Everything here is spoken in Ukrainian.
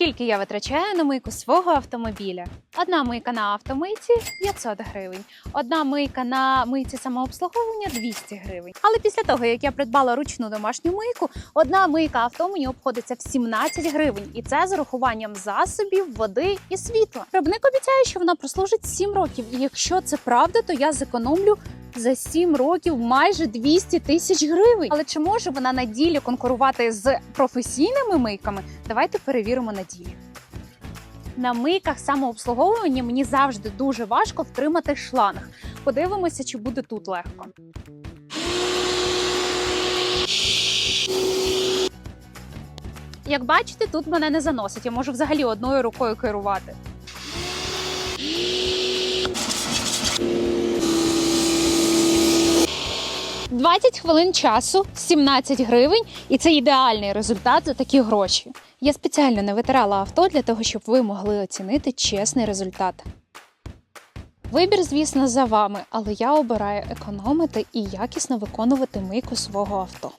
Скільки я витрачаю на мийку свого автомобіля? Одна мийка на автомийці 500 гривень, одна мийка на мийці самообслуговування 200 гривень. Але після того, як я придбала ручну домашню мийку, одна мийка авто мені обходиться в 17 гривень, і це з урахуванням засобів, води і світла. Виробник обіцяє, що вона прослужить 7 років. І якщо це правда, то я зекономлю за 7 років майже 200 тисяч гривень. Але чи може вона на ділі конкурувати з професійними мийками? Давайте перевіримо на ділі. На мийках самообслуговування мені завжди дуже важко втримати шланг. Подивимося, чи буде тут легко. Як бачите, тут мене не заносить. Я можу взагалі одною рукою керувати. «20 хвилин часу, 17 гривень, і це ідеальний результат за такі гроші. Я спеціально не витирала авто для того, щоб ви могли оцінити чесний результат. Вибір, звісно, за вами, але я обираю економити і якісно виконувати мийку свого авто.